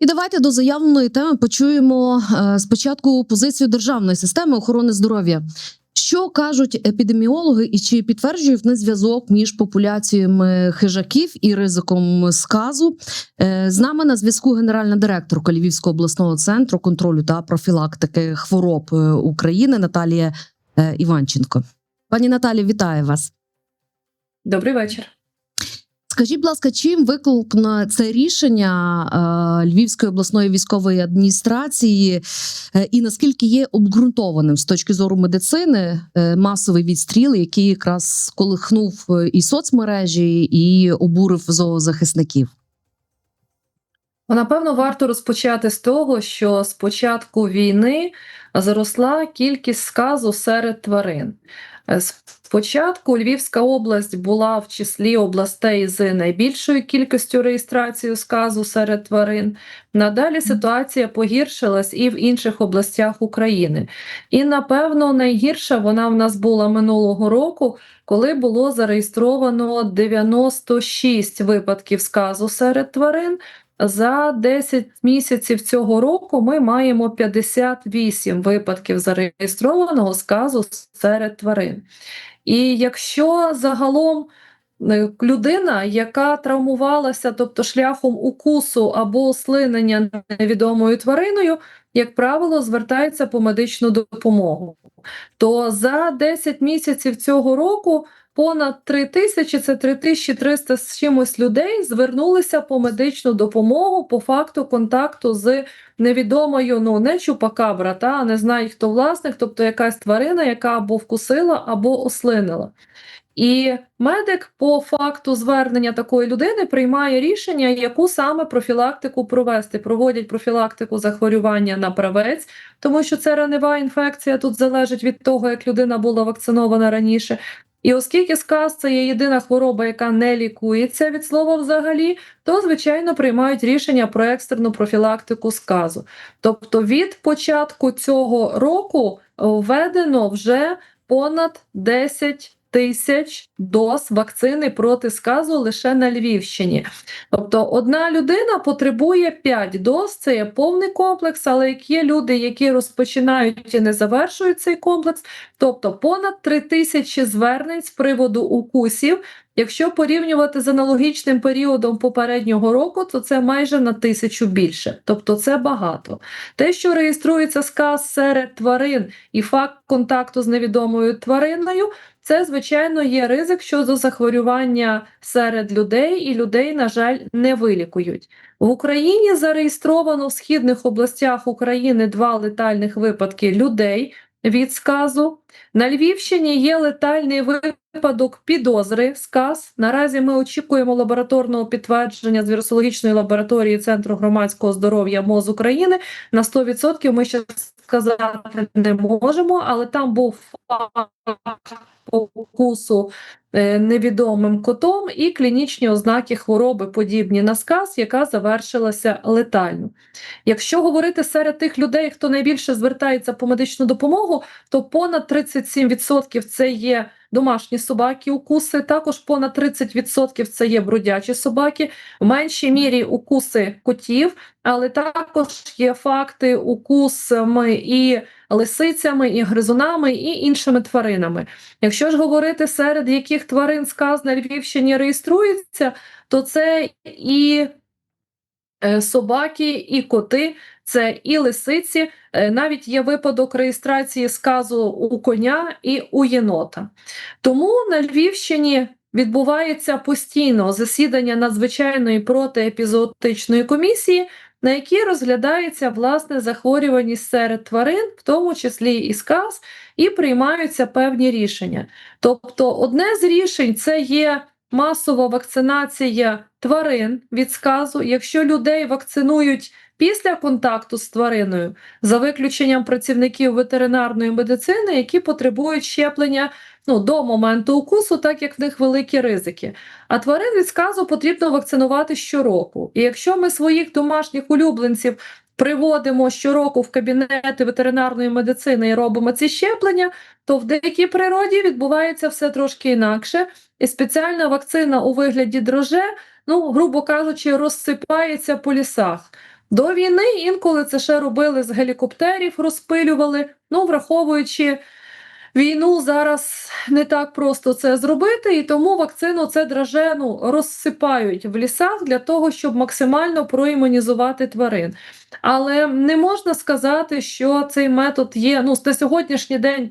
І давайте до заявленої теми почуємо е, спочатку позицію державної системи охорони здоров'я. Що кажуть епідеміологи, і чи підтверджують вони зв'язок між популяціями хижаків і ризиком сказу? Е, З нами на зв'язку генеральна директорка Львівського обласного центру контролю та профілактики хвороб е, України Наталія Іванченко. Пані Наталі, вітаю вас. Добрий вечір. Скажіть, будь ласка, чим викликано це рішення е, Львівської обласної військової адміністрації, е, і наскільки є обґрунтованим з точки зору медицини е, масовий відстріл, який якраз колихнув і соцмережі, і обурив зоозахисників? Напевно, варто розпочати з того, що з початку війни зросла кількість сказу серед тварин. Е, Спочатку Львівська область була в числі областей з найбільшою кількістю реєстрації сказу серед тварин. Надалі ситуація погіршилась і в інших областях України. І, напевно, найгірша вона в нас була минулого року, коли було зареєстровано 96 випадків сказу серед тварин. За 10 місяців цього року ми маємо 58 випадків зареєстрованого сказу серед тварин. І якщо загалом е, людина, яка травмувалася, тобто шляхом укусу або ослинення невідомою твариною, як правило, звертається по медичну допомогу, то за 10 місяців цього року понад 3 тисячі, це 3300 з чимось людей звернулися по медичну допомогу по факту контакту з невідомою, ну не чупакабра, та не знаю, хто власник, тобто якась тварина, яка або вкусила, або ослинила. І медик по факту звернення такої людини приймає рішення, яку саме профілактику провести. Проводять профілактику захворювання на правець, тому що це ранева інфекція. Тут залежить від того, як людина була вакцинована раніше. І оскільки сказ це є єдина хвороба, яка не лікується від слова взагалі, то звичайно приймають рішення про екстрену профілактику сказу. Тобто від початку цього року введено вже понад 10 тисяч доз вакцини проти сказу лише на Львівщині. Тобто одна людина потребує 5 доз, це є повний комплекс, але як є люди, які розпочинають і не завершують цей комплекс, тобто понад 3 тисячі звернень з приводу укусів. Якщо порівнювати з аналогічним періодом попереднього року, то це майже на тисячу більше, тобто це багато. Те, що реєструється сказ серед тварин і факт контакту з невідомою твариною, це, звичайно, є ризик щодо захворювання серед людей, і людей, на жаль, не вилікують. В Україні зареєстровано в східних областях України два летальних випадки людей від сказу. На Львівщині є летальний випадок підозри сказ. Наразі ми очікуємо лабораторного підтвердження з вірусологічної лабораторії Центру громадського здоров'я МОЗ України. На 100% ми ще сказати не можемо, але там був укусу е, невідомим котом і клінічні ознаки хвороби, подібні на сказ, яка завершилася летально. Якщо говорити серед тих людей, хто найбільше звертається по медичну допомогу, то понад 37% це є домашні собаки, укуси, також понад 30% це є бродячі собаки, в меншій мірі укуси котів, але також є факти укусами і лисицями, і гризунами, і іншими тваринами. Якщо ж говорити серед яких тварин сказ на Львівщині реєструється, то це і е, собаки, і коти, це і лисиці. Е, Навіть є випадок реєстрації сказу у коня і у єнота. Тому на Львівщині відбувається постійно засідання надзвичайної протиепізоотичної комісії, на якій розглядається власне захворюваність серед тварин, в тому числі і сказ, і приймаються певні рішення. Тобто, одне з рішень це є масова вакцинація тварин від сказу. Якщо людей вакцинують після контакту з твариною, за виключенням працівників ветеринарної медицини, які потребують щеплення ну, до моменту укусу, так як в них великі ризики. А тварин від сказу потрібно вакцинувати щороку. І якщо ми своїх домашніх улюбленців приводимо щороку в кабінети ветеринарної медицини і робимо ці щеплення, то в дикій природі відбувається все трошки інакше. І спеціальна вакцина у вигляді дроже, ну, грубо кажучи, розсипається по лісах. До війни інколи це ще робили з гелікоптерів, розпилювали. Ну, враховуючи війну, зараз не так просто це зробити, і тому вакцину це дражену розсипають в лісах для того, щоб максимально проімунізувати тварин. Але не можна сказати, що цей метод є. Ну, на сьогоднішній день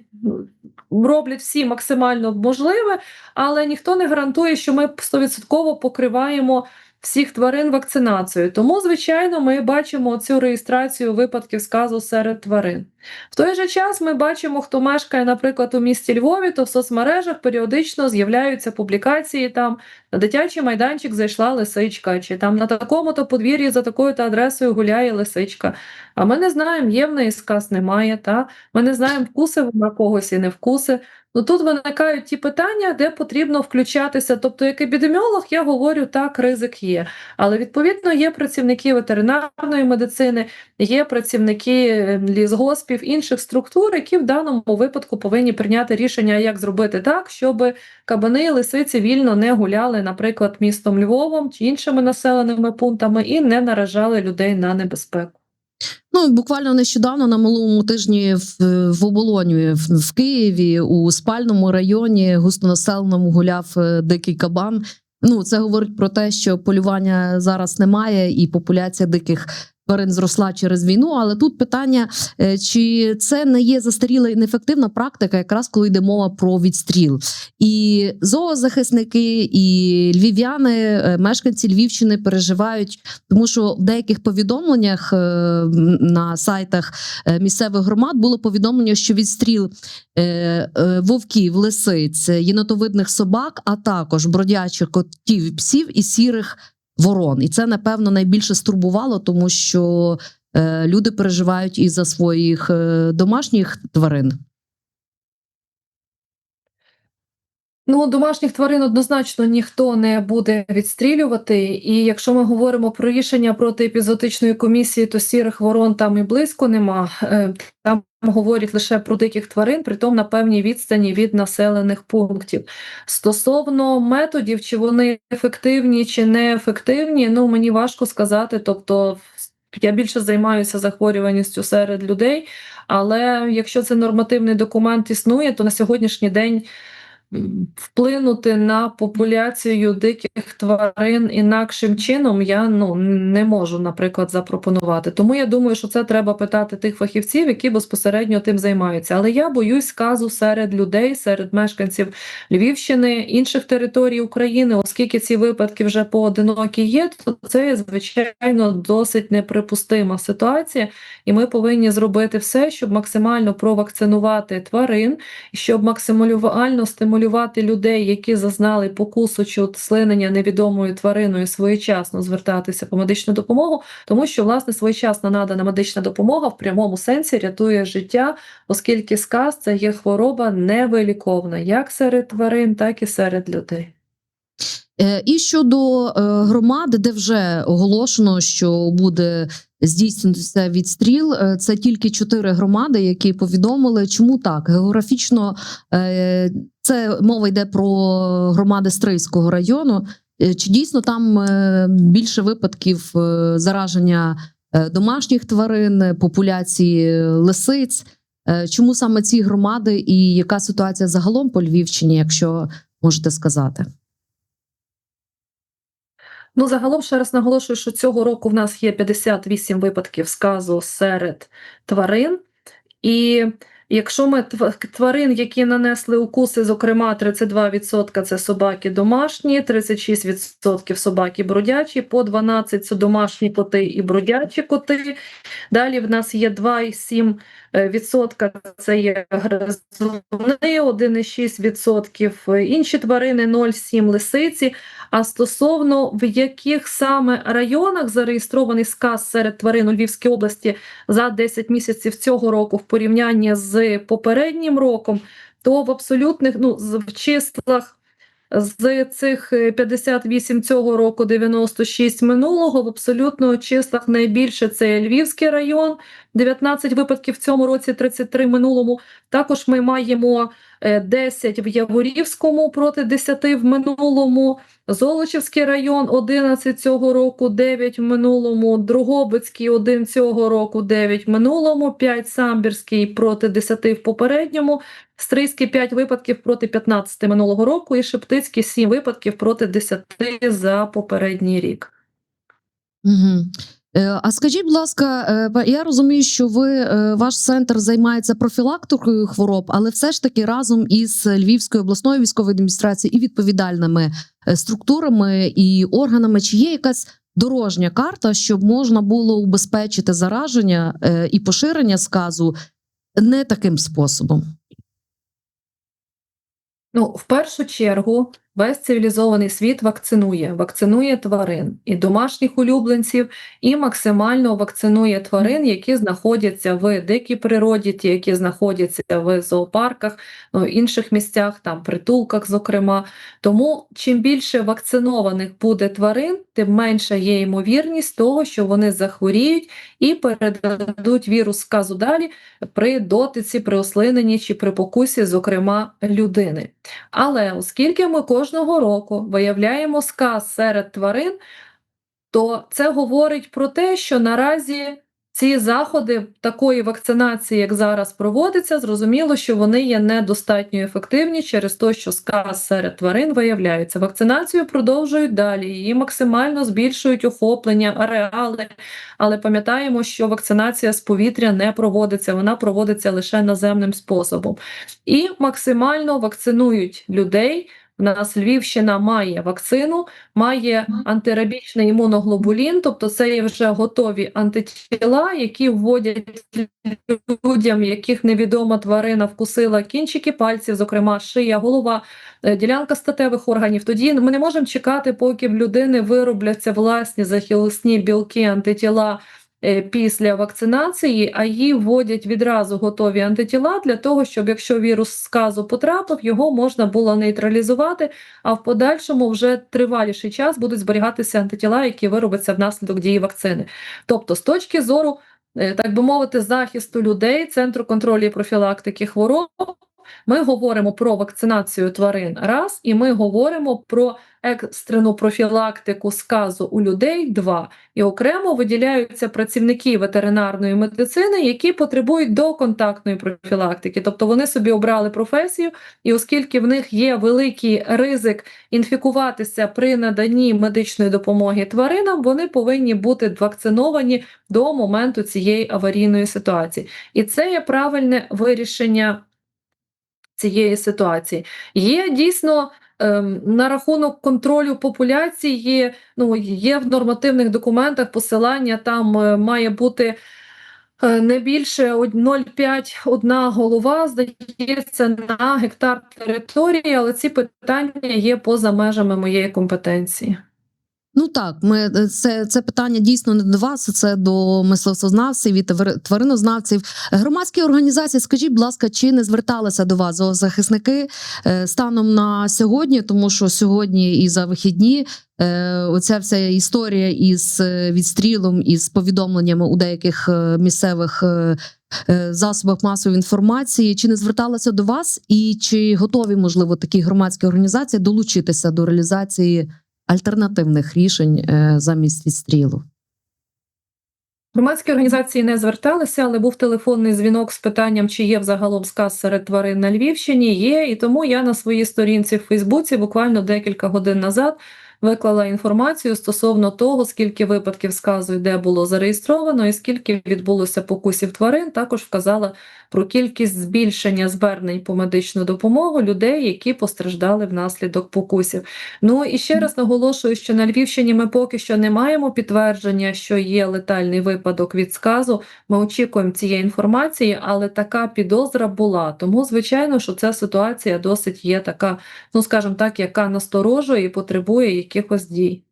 роблять всі максимально можливе, але ніхто не гарантує, що ми 100% покриваємо всіх тварин вакцинацією. Тому, звичайно, ми бачимо цю реєстрацію випадків сказу серед тварин. В той же час ми бачимо, хто мешкає, наприклад, у місті Львові, то в соцмережах періодично з'являються публікації там на дитячий майданчик зайшла лисичка, чи там на такому-то подвір'ї за такою-то адресою гуляє лисичка. А ми не знаємо, є в неї сказ, немає. Та? Ми не знаємо, вкуси вона когось і не вкуси. Ну тут виникають ті питання, де потрібно включатися. Тобто, як епідеміолог, я говорю, так, ризик є. Але відповідно є працівники ветеринарної медицини, є працівники е, лісгоспів, інших структур, які в даному випадку повинні прийняти рішення, як зробити так, щоб кабани лисиці вільно не гуляли, наприклад, містом Львовом чи іншими населеними пунктами і не наражали людей на небезпеку. Ну, буквально нещодавно на минулому тижні в, в оболоні в, в Києві у спальному районі густонаселеному гуляв е, дикий кабан. Ну, це говорить про те, що полювання зараз немає, і популяція диких тварин зросла через війну. Але тут питання: е, чи це не є застаріла і неефективна практика, якраз коли йде мова про відстріл. І зоозахисники, і львів'яни, е, мешканці Львівщини переживають, тому що в деяких повідомленнях е, на сайтах місцевих громад було повідомлення, що відстріл вовків, лисиць, єнотовидних собак, а також бродячих котів, псів і сірих ворон. І це напевно найбільше стурбувало, тому що е, люди переживають і за своїх е, домашніх тварин. Ну, домашніх тварин однозначно ніхто не буде відстрілювати. І якщо ми говоримо про рішення проти епізотичної комісії, то сірих ворон там і близько нема. Е, Там говорять лише про диких тварин, притом на певній відстані від населених пунктів. Стосовно методів, чи вони ефективні чи неефективні, ну мені важко сказати. Тобто, я більше займаюся захворюваністю серед людей, але якщо це нормативний документ існує, то на сьогоднішній день вплинути на популяцію диких тварин інакшим чином я ну не можу, наприклад, запропонувати. Тому я думаю, що це треба питати тих фахівців, які безпосередньо тим займаються. Але я боюсь сказу серед людей, серед мешканців Львівщини, інших територій України, оскільки ці випадки вже поодинокі є, то це звичайно досить неприпустима ситуація, і ми повинні зробити все, щоб максимально провакцинувати тварин, щоб максимально стимулювати людей, які зазнали покусу чи слинення невідомою твариною, своєчасно звертатися по медичну допомогу, тому що власне своєчасно надана медична допомога в прямому сенсі рятує життя, оскільки сказ це є хвороба невиліковна як серед тварин, так і серед людей. Е, І щодо е, громад, де вже оголошено, що буде здійснюватися відстріл, е, це тільки чотири громади, які повідомили, чому так географічно е, це мова йде про громади Стрийського району. Е, Чи дійсно там більше випадків зараження домашніх тварин, популяції лисиць? Чому саме ці громади і яка ситуація загалом по Львівщині, якщо можете сказати? Ну, загалом ще раз наголошую, що цього року в нас є 58 випадків сказу серед тварин. І якщо ми тв- тварин, які нанесли укуси, зокрема 32% це собаки домашні, 36% собаки бродячі, по 12 це домашні коти і бродячі коти. Далі в нас є 2,7% е, відсотка це є гризуни, 1,6% інші тварини, 0,7% лисиці. А стосовно в яких саме районах зареєстрований сказ серед тварин у Львівській області за 10 місяців цього року в порівнянні з попереднім роком, то в абсолютних ну в числах з цих е, 58 цього року, 96 минулого, в абсолютно числах найбільше це Львівський район, 19 випадків в цьому році, 33 минулому. Також ми маємо е, 10 в Яворівському проти 10 в минулому. Золочівський район 11 цього року, 9 в минулому, Другобицький 1 цього року, 9 в минулому, 5 Самбірський проти 10 в попередньому, Стрийський 5 випадків проти 15 минулого року і Шептицький 7 випадків проти 10 за попередній рік. Угу. А скажіть, будь ласка, е, я розумію, що ви е, ваш центр займається профілактикою хвороб, але все ж таки разом із Львівською обласною військовою адміністрацією і відповідальними е, структурами і органами, чи є якась дорожня карта, щоб можна було убезпечити зараження е, і поширення сказу не таким способом? Ну, в першу чергу, весь цивілізований світ вакцинує, вакцинує тварин і домашніх улюбленців, і максимально вакцинує тварин, які знаходяться в дикій природі, ті, які знаходяться в зоопарках, ну, інших місцях, там притулках, зокрема. Тому чим більше вакцинованих буде тварин, тим менша є ймовірність того, що вони захворіють і передадуть вірус сказу далі при дотиці, при ослиненні чи при покусі, зокрема людини. Але оскільки ми кожного року виявляємо сказ серед тварин, то це говорить про те, що наразі ці заходи такої вакцинації, як зараз проводиться, зрозуміло, що вони є недостатньо ефективні через те, що сказ серед тварин виявляється. Вакцинацію продовжують далі, її максимально збільшують охоплення, ареали. Але пам'ятаємо, що вакцинація з повітря не проводиться, вона проводиться лише наземним способом. І максимально вакцинують людей. У нас Львівщина має вакцину, має антирабічний імуноглобулін, тобто це є вже готові антитіла, які вводять людям, яких невідома тварина вкусила кінчики пальців, зокрема шия, голова, е, ділянка статевих органів. Тоді ми не можемо чекати, поки в людини виробляться власні захисні білки, антитіла після вакцинації, а їй вводять відразу готові антитіла для того, щоб якщо вірус сказу потрапив, його можна було нейтралізувати, а в подальшому вже триваліший час будуть зберігатися антитіла, які виробляться внаслідок дії вакцини. Тобто, з точки зору, е, так би мовити, захисту людей, Центру контролю і профілактики хвороб, ми говоримо про вакцинацію тварин раз, і ми говоримо про екстрену профілактику сказу у людей два. І окремо виділяються працівники ветеринарної медицини, які потребують доконтактної профілактики. Тобто вони собі обрали професію, і оскільки в них є великий ризик інфікуватися при наданні медичної допомоги тваринам, вони повинні бути вакциновані до моменту цієї аварійної ситуації. І це є правильне вирішення цієї ситуації. Є дійсно ем, на рахунок контролю популяції, ну, є в нормативних документах посилання, там е, має бути е, не більше од- 0,5 одна голова, здається, на гектар території, але ці питання є поза межами моєї компетенції. Ну так, ми е, це, це питання дійсно не до вас, це до мисливцознавців і твар- тваринознавців. Громадські організації, скажіть, будь ласка, чи не зверталися до вас зоозахисники е, станом на сьогодні, тому що сьогодні і за вихідні е, оця вся історія із відстрілом із повідомленнями у деяких місцевих. Засобах масової інформації чи не зверталися до вас, і чи готові можливо такі громадські організації долучитися до реалізації альтернативних рішень е, замість відстрілу. Громадські організації не зверталися, але був телефонний дзвінок з питанням, чи є взагалом сказ серед тварин на Львівщині. Є, і тому я на своїй сторінці в Фейсбуці буквально декілька годин назад виклала інформацію стосовно того, скільки випадків сказу і де було зареєстровано, і скільки відбулося покусів тварин. Також вказала про кількість збільшення звернень по медичну допомогу людей, які постраждали внаслідок покусів. Ну і ще раз наголошую, що на Львівщині ми поки що не маємо підтвердження, що є летальний випадок від сказу. Ми очікуємо цієї інформації, але така підозра була. Тому, звичайно, що ця ситуація досить є така, ну скажімо так, яка насторожує і потребує якихось дій.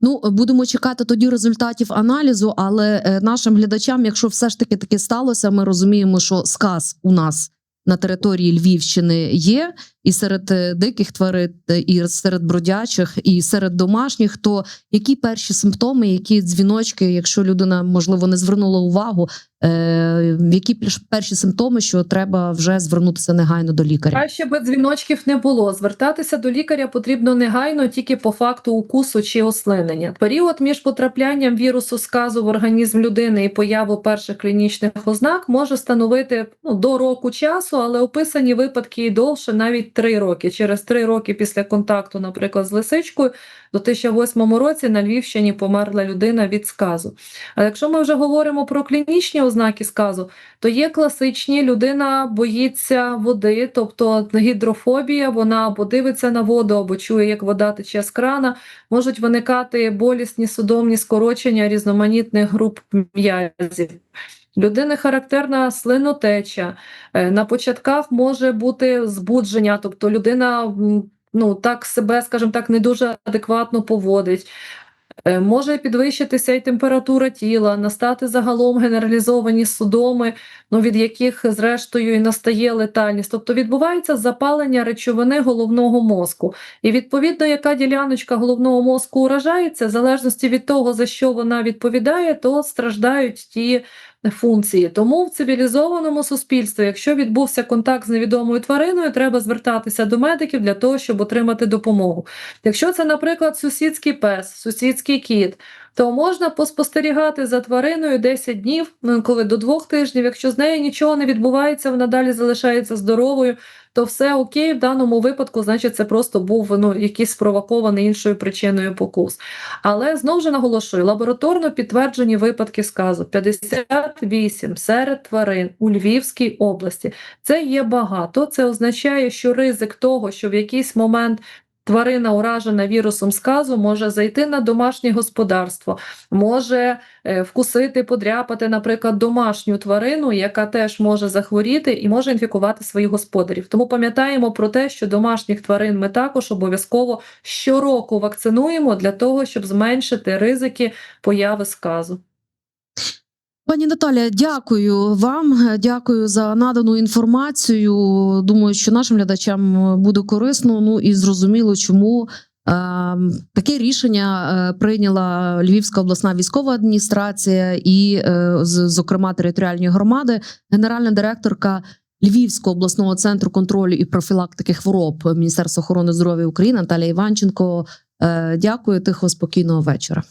Ну, будемо чекати тоді результатів аналізу, але е, нашим глядачам, якщо все ж таки таке сталося, ми розуміємо, що сказ у нас на території Львівщини є, і серед е, диких тварин, е, і серед бродячих, і серед домашніх. То які перші симптоми, які дзвіночки, якщо людина можливо не звернула увагу, Е, які перші симптоми, що треба вже звернутися негайно до лікаря? Краще би дзвіночків не було. Звертатися до лікаря потрібно негайно тільки по факту укусу чи ослинення. Період між потраплянням вірусу сказу в організм людини і появу перших клінічних ознак може становити ну, до року часу, але описані випадки і довше, навіть три роки. Через три роки після контакту, наприклад, з лисичкою, до 2008 році на Львівщині померла людина від сказу. А якщо ми вже говоримо про клінічні ознаки сказу, то є класичні, людина боїться води, тобто гідрофобія, вона або дивиться на воду, або чує, як вода тече з крана. Можуть виникати болісні судомні скорочення різноманітних груп м'язів. Людини характерна слинотеча. Е, На початках може бути збудження, тобто людина ну, так себе, скажімо так, не дуже адекватно поводить. Е, Може підвищитися і температура тіла, настати загалом генералізовані судоми, ну, від яких, зрештою, і настає летальність. Тобто відбувається запалення речовини головного мозку. І відповідно, яка діляночка головного мозку уражається, в залежності від того, за що вона відповідає, то страждають ті функції. Тому в цивілізованому суспільстві, якщо відбувся контакт з невідомою твариною, треба звертатися до медиків для того, щоб отримати допомогу. Якщо це, наприклад, сусідський пес, сусідський кіт, то можна поспостерігати за твариною 10 днів, коли до двох тижнів. Якщо з нею нічого не відбувається, вона далі залишається здоровою, то все окей. В даному випадку, значить, це просто був ну, якийсь спровокований іншою причиною покус. Але знову ж наголошую, лабораторно підтверджені випадки сказу 58 серед тварин у Львівській області. Це є багато. Це означає, що ризик того, що в якийсь момент тварина, уражена вірусом сказу, може зайти на домашнє господарство, може е, вкусити, подряпати, наприклад, домашню тварину, яка теж може захворіти і може інфікувати своїх господарів. Тому пам'ятаємо про те, що домашніх тварин ми також обов'язково щороку вакцинуємо для того, щоб зменшити ризики появи сказу. Пані Наталя, дякую вам. Дякую за надану інформацію. Думаю, що нашим глядачам буде корисно. Ну і зрозуміло, чому. е, Таке рішення е, прийняла Львівська обласна військова адміністрація і, е, зокрема, територіальні громади, генеральна директорка Львівського обласного центру контролю і профілактики хвороб Міністерства охорони здоров'я України Наталія Іванченко. Е, Дякую, тихо, спокійного вечора.